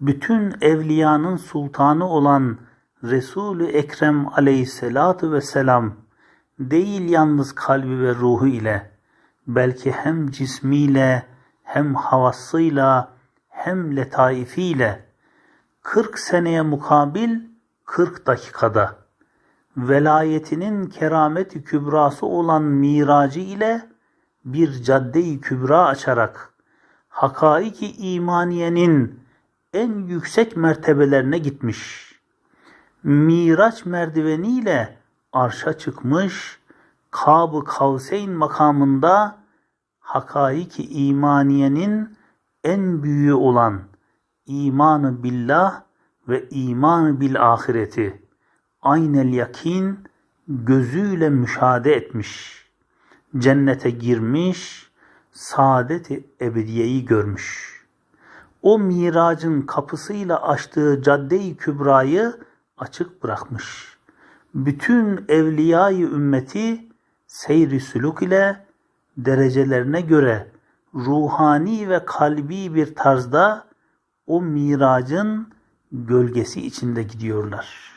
bütün evliyanın sultanı olan Resul-i Ekrem aleyhissalatu vesselam değil yalnız kalbi ve ruhu ile belki hem cismiyle hem havasıyla hem letaifiyle 40 seneye mukabil 40 dakikada velayetinin kerameti kübrası olan miracı ile bir cadde-i kübra açarak hakaiki imaniyenin en yüksek mertebelerine gitmiş. Miraç merdiveniyle arşa çıkmış, Kab-ı Kavseyn makamında hakaiki imaniyenin en büyüğü olan imanı billah ve imanı bil ahireti aynel yakin gözüyle müşahede etmiş. Cennete girmiş, saadeti ebediyeyi görmüş. O miracın kapısıyla açtığı cadde-i kübrayı açık bırakmış. Bütün evliyayı ümmeti seyri sülük ile derecelerine göre ruhani ve kalbi bir tarzda o miracın gölgesi içinde gidiyorlar.